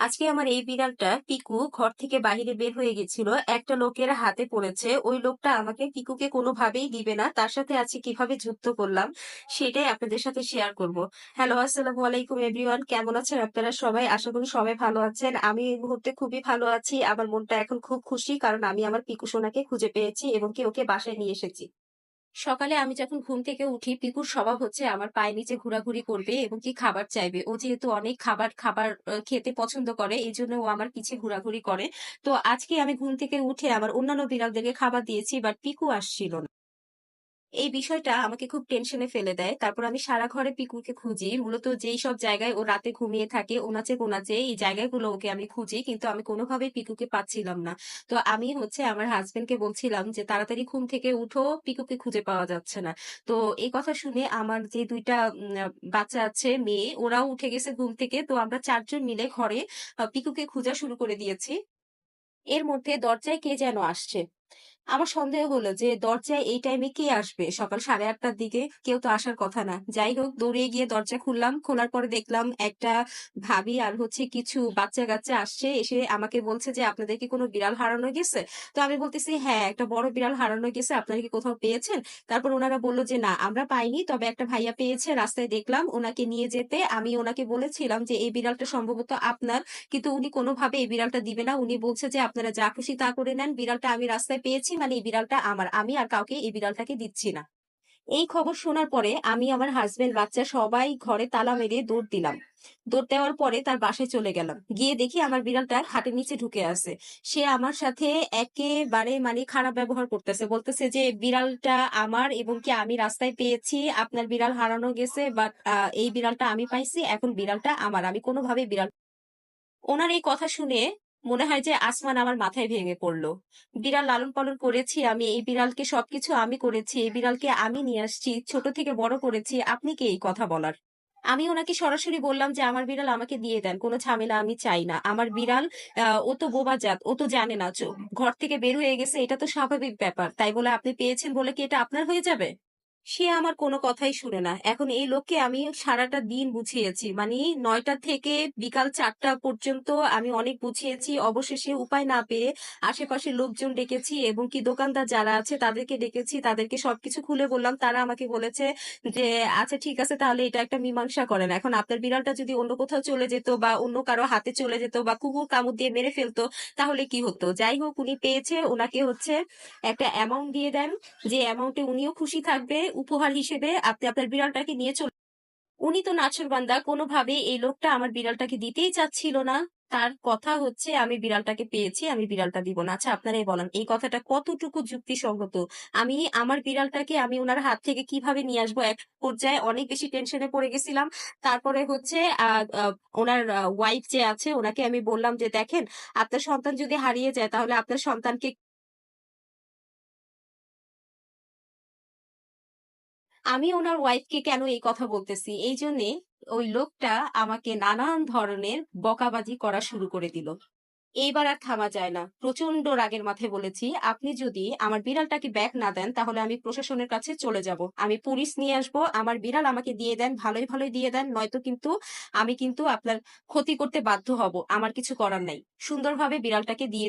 আজকে আমার এই বিড়ালটা পিকু ঘর থেকে বাইরে বের হয়ে গেছিল। একটা লোকের হাতে পড়েছে। ওই লোকটা আমাকে পিকুকে কোনোভাবেই দিবে না। তার সাথে আজকে কীভাবে যুদ্ধ করলাম সেটাই আপনাদের সাথে শেয়ার করব। হ্যালো আসসালামু আলাইকুম এভরিওয়ান কেমন আছেন আপনারা সবাই? আশা করি সবাই ভালো আছেন। আমি এই মুহূর্তে খুবই ভালো আছি। আমার মনটা এখন খুব খুশি কারণ আমি আমার পিকু সোনাকে খুঁজে পেয়েছি এবং কি ওকে বাসায় নিয়ে এসেছি। সকালে আমি যখন ঘুম থেকে উঠি, পিকুর স্বভাব হচ্ছে আমার পায়ে নিচে ঘোরাঘুরি করবে এবং কি খাবার চাইবে। ও যেহেতু অনেক খাবার খাবার খেতে পছন্দ করে এই জন্য ও আমার পিছে ঘোরাঘুরি করে। তো আজকে আমি ঘুম থেকে উঠে আমার অন্যান্য বিড়ালদেরকে খাবার দিয়েছি, বাট পিকু আসছিল না। এই বিষয়টা আমাকে খুব টেনশনে ফেলে দেয়। তারপর আমি সারা ঘরে পিকুকে খুঁজি। মূলত যেই সব জায়গায় ও রাতে ঘুমিয়ে থাকে ওনাচে কোনাচে এই জায়গাগুলো ওকে আমি খুঁজি, কিন্তু আমি কোনোভাবে পিকুকে পাচ্ছিলাম না। তো আমি হচ্ছে আমার হাজবেন্ডকে বলছিলাম যে, তাড়াতাড়ি ঘুম থেকে উঠো পিকুকে খুঁজে পাওয়া যাচ্ছে না। তো এই কথা শুনে আমার যে দুইটা বাচ্চা আছে, মেয়ে, ওরাও উঠে গেছে ঘুম থেকে। তো আমরা চারজন মিলে ঘরে পিকুকে খোঁজা শুরু করে দিয়েছি। এর মধ্যে দরজায় কে যেন আসছে। আমার সন্দেহ হলো যে দরজায় এই টাইমে কে আসবে? সকাল সাড়ে আটটার দিকে কেউ তো আসার কথা না। যাই হোক, দৌড়িয়ে গিয়ে দরজা খুললাম। খোলার পরে দেখলাম একটা ভাবি আর হচ্ছে কিছু বাচ্চা কাচ্চা আসছে। এসে আমাকে বলছে যে, আপনাদের কি কোনো বিড়াল হারানো গেছে? তো আমি বলতেছি হ্যাঁ একটা বড় বিড়াল হারানো গেছে। আপনারা কি কোথাও পেয়েছেন? তারপর ওনারা বলল যে, না, আমরা পাইনি। তবে একটা ভাইয়া পেয়েছে। রাস্তায় দেখলাম ওনাকে নিয়ে যেতে। আমি ওনাকে বলেছিলাম যে, এই বিড়ালটা সম্ভবত আপনার। কিন্তু উনি কোনোভাবে এই বিড়ালটা দিবে না। উনি বলছে যে, আপনারা যা খুশি তা করে নেন। বিড়ালটা আমি রাস্তায় পেয়েছি মানে এই বিড়ালটা আমার। আমি আর কাউকে এই বিড়ালটাকে দিচ্ছি না। এই খবর শোনার পরে আমি আমার হাজবেন্ড বাচ্চা সবাই ঘরে তালা মেরে দৌড় দিলাম। দৌড় দেওয়ার পরে তার বাসায় চলে গেলাম। গিয়ে দেখি আমার বিড়ালটা খাটের নিচে ঢুকে আছে। সে আমার সাথে একেবারে মানে খারাপ ব্যবহার করতেছে। বলতেছে যে, বিড়ালটা আমার এবং কি আমি রাস্তায় পেয়েছি? আপনার বিড়াল হারানো গেছে বাট এই বিড়ালটা আমি পাইছি, এখন বিড়ালটা আমার। আমি কোনোভাবে বিড়াল ওনার এই কথা শুনে মনে হয় যে আসমান আমার মাথায় ভেঙে পড়ল। বিড়াল লালন পালন করেছি আমি, এই বিড়ালকে সবকিছু আমি করেছি, এই বিড়ালকে আমি নিয়ে আসছি, ছোট থেকে বড় করেছি, আপনি কে এই কথা বলার? আমি ওনাকে সরাসরি বললাম যে আমার বিড়াল আমাকে দিয়ে দেন, কোনো ঝামেলা আমি চাই না। আমার বিড়াল ও তো বোবা জাত, ও তো জানে না ঘর থেকে বের হয়ে গেছে, এটা তো স্বাভাবিক ব্যাপার, তাই বলে আপনি পেয়েছেন বলে কি এটা আপনার হয়ে যাবে? সে আমার কোনো কথাই শুনে না। এখন এই লোককে আমি সারাটা দিন বুঝিয়েছি। মানে নয়টা থেকে বিকাল চারটা পর্যন্ত আমি অনেক বুঝিয়েছি। অবশেষে উপায় না পেয়ে আশেপাশে লোকজন ডেকেছি এবং কি দোকানদার যারা আছে তাদেরকে ডেকেছি, তাদেরকে সবকিছু খুলে বললাম। তারা আমাকে বলেছে যে আচ্ছা ঠিক আছে, তাহলে এটা একটা মীমাংসা করেন। এখন আপনার বিড়ালটা যদি অন্য কোথাও চলে যেত বা অন্য কারও হাতে চলে যেত বা কুকুর কামড় দিয়ে মেরে ফেলতো, তাহলে কি হতো? যাই হোক, উনি পেয়েছে। ওনাকে হচ্ছে একটা অ্যামাউন্ট দিয়ে দেন। যে অ্যামাউন্টে উনিও খুশি থাকবে উপহার হিসেবে আপনি আপনার বিড়ালটাকে নিয়ে চলে উনি তো নাছরবান্দা কোনোভাবে এই লোকটা আমার বিড়ালটাকে দিতেই চাচ্ছিল না। তার কথা হচ্ছে, আমি বিড়ালটাকে পেয়েছি, আমি বিড়ালটা দিব না। আচ্ছা আপনারাই বলেন, এই কথাটা কতটুকু যুক্তিসঙ্গত? আমি আমার বিড়ালটাকে আমি ওনার হাত থেকে কীভাবে নিয়ে আসব? এক পর্যায়ে অনেক বেশি টেনশনে পড়ে গেছিলাম। তারপরে হচ্ছে ওনার ওয়াইফ যে আছে, ওনাকে আমি বললাম যে, দেখেন, আপনার সন্তান যদি হারিয়ে যায়, তাহলে আপনার সন্তানকে আমি ওনার ওয়াইফকে কেন এই কথা বলতেছি? এই জন্যে ওই লোকটা আমাকে নানান ধরনের বকাবাজি করা শুরু করে দিল। এইবার আর থামা যায় না। প্রচণ্ড রাগের মাথায় বলেছি, আপনি যদি আমার বিড়ালটাকে ব্যাগ না দেন, তাহলে আমি প্রশাসনের কাছে চলে যাব। আমি পুলিশ নিয়ে আসব, আমার বিড়াল আমাকে দিয়ে দেন, ভালোই ভালোই দিয়ে দেন, নয়তো কিন্তু আমি কিন্তু আপনার ক্ষতি করতে বাধ্য হব। আমার কিছু করার নাই। সুন্দরভাবে বিড়ালটাকে দিয়ে।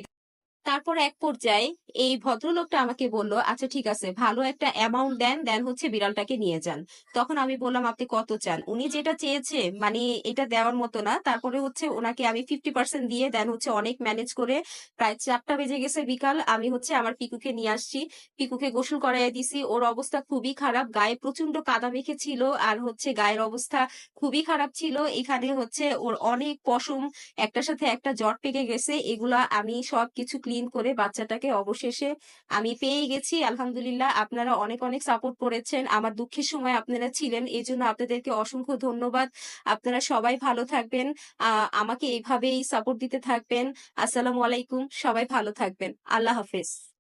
তারপর এক পর্যায়ে এই ভদ্রলোকটা আমাকে বলল আচ্ছা ঠিক আছে, ভালো একটা অ্যামাউন্ট দেন দেন হচ্ছে বিড়ালটাকে নিয়ে যান। তখন আমি বললাম, আপনি কত চান? উনি যেটা চেয়েছে মানে এটা দেওয়ার মতো না, তারপরে হচ্ছে ওনাকে আমি ফিফটি পার্সেন্ট দিয়ে, দেন হচ্ছে অনেক ম্যানেজ করে প্রায় চারটা বেজে গেছে বিকাল, আমি হচ্ছে আমার পিকুকে নিয়ে আসছি। পিকুকে গোসল করাইয়া দিছি, ওর অবস্থা খুবই খারাপ, গায়ে প্রচণ্ড কাদা মেখে ছিল আর হচ্ছে গায়ের অবস্থা খুবই খারাপ ছিল। এখানে হচ্ছে ওর অনেক পশম, একটার সাথে একটা জট পেকে গেছে, এগুলা আমি সব কিছু ক্লিন করে বাচ্চাটাকে অবশেষে আমি পেয়ে গেছি। আলহামদুলিল্লাহ আপনারা অনেক অনেক সাপোর্ট করেছেন। আমার দুঃখের সময় আপনারা ছিলেন এই জন্য আপনাদেরকে অসংখ্য ধন্যবাদ। আপনারা সবাই ভালো থাকবেন। আমাকে এইভাবেই সাপোর্ট দিতে থাকবেন। আসসালামু আলাইকুম। সবাই ভালো থাকবেন। আল্লাহ হাফেজ।